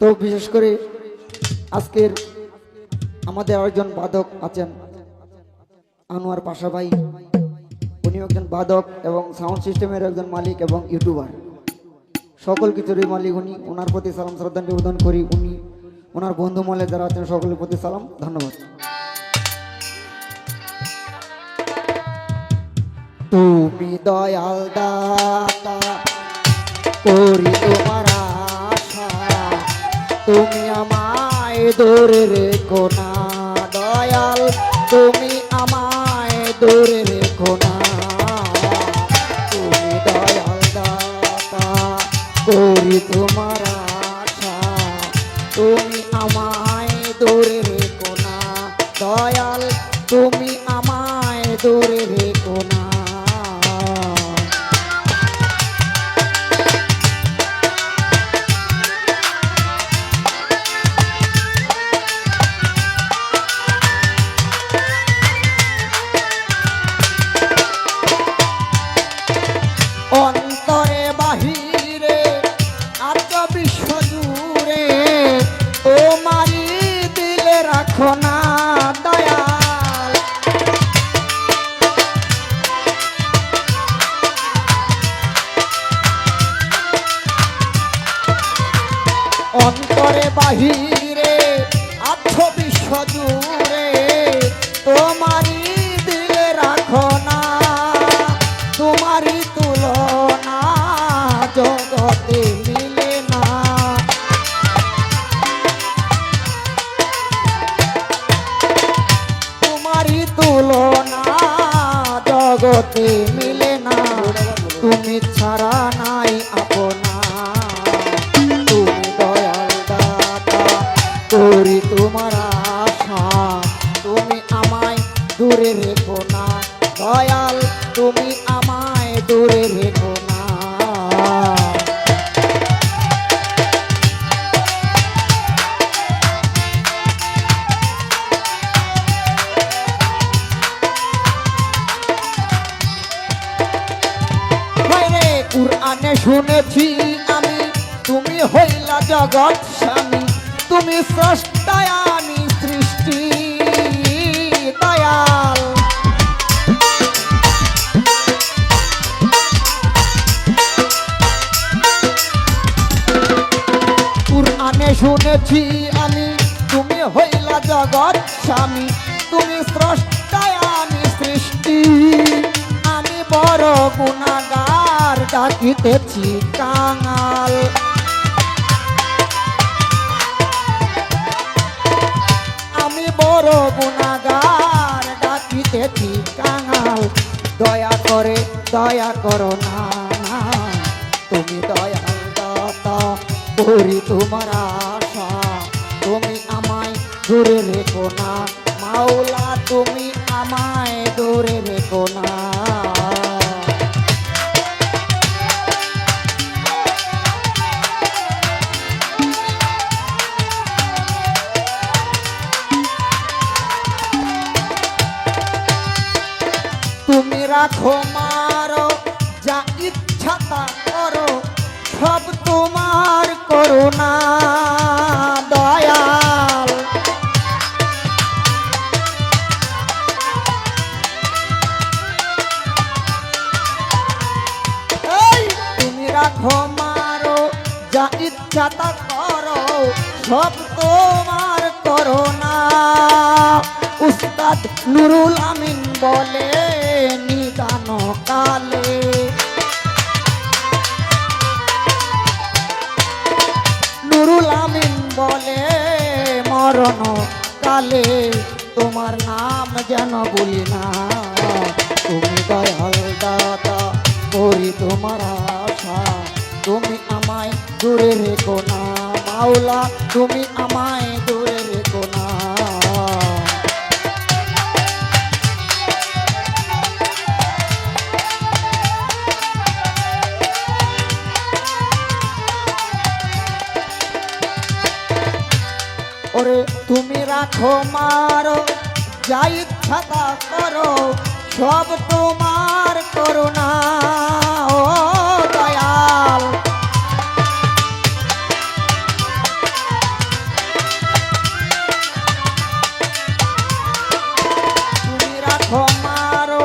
তো বিশেষ করে আজকের আমাদের আরেকজন বাদক আছেন আনোয়ার পাশা ভাই উনি একজন বাদক এবং সাউন্ড সিস্টেমের একজন মালিক এবং ইউটিউবার। সকল কিছুরই মালিক উনি। ওনার প্রতি সালাম, শ্রদ্ধা নিবেদন করি উনি। ওনার বন্ধু মলে যারা আছেন, সকলের প্রতি সালাম, ধন্যবাদ। তুমি দয়াল দাতা করি আমায় দূরে রেখো না, দয়াল। তুমি আমায় দূরে রেখো না। তুমি দয়াল দাতা, করি তোমার আশা। তুমি আমায় দূরে রেখো না, দয়াল। তুমি আমায় দূরে বাহিরে আত্মবিশ্ব জুড়ে জুড়ে জগতে মিলে না, তুমি ছাড়া নাই আপনা তুমি দয়াল দাতা, করি তোমার আশা। তুমি আমায় দূরে রেখো না, দয়াল, তুমি আমায় দূরে রেখো। শুনেছি আমি, তুমি হইলা জগৎ স্বামী। তুমি স্রষ্টায় আমি সৃষ্টি, দয়াল। শুনেছি আমি, তুমি হইলা জগৎ স্বামী। তুমি সৃষ্টি। আমি বড় গুণাগার ডাকিতেছি কাঙাল আমি বড় গুণাগার ডাকিতেছি কাঙাল দয়া করে, দয়া করো না। তুমি দয়াল দাতা, করি তোমার আশা। তুমি আমায় দূরে রেখো না, মাওলা, তুমি আমায় দূরে রেখো না। রাখো মারো, যা ইচ্ছা তা করো, সব তোমার করুণা, দয়াল। তুমি রাখো মারো, যা ইচ্ছা তা করো, সব তোমার করোনা উস্তাদ নুরুল আমিন বলে নিদান বলে, মরণ তোমার নাম যেন বলি না। তুমি দয়াল দাতা তোমার আশা। তুমি আমায় দূরে রেখো না, মাওলা। তুমি আমায় ওরে তুমি রাখো মারো, যা ইচ্ছা করো, সব তোমার করুণা। ও দয়াল। তুমি রাখো মারো,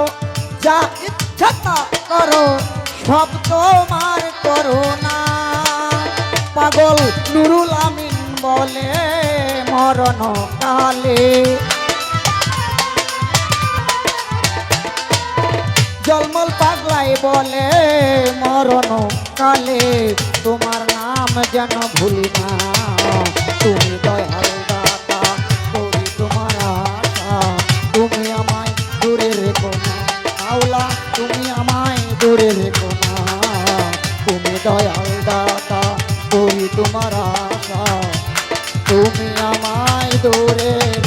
যা ইচ্ছা করো, সব তোমার করুণা। পাগল নুরুল আমিন বলে মরণ কালে। জলমল পাগলাই বলে, মরণ কালে তোমার নাম যেন ভুলি না। তুমি দয়াল দাতা করি তোমার তুমি আমায় দূরে রেখো না তুমি আমায় দূরে রেখো না। তুমি দয়াল দাতা করি তোমার তুমি আমায় দূরে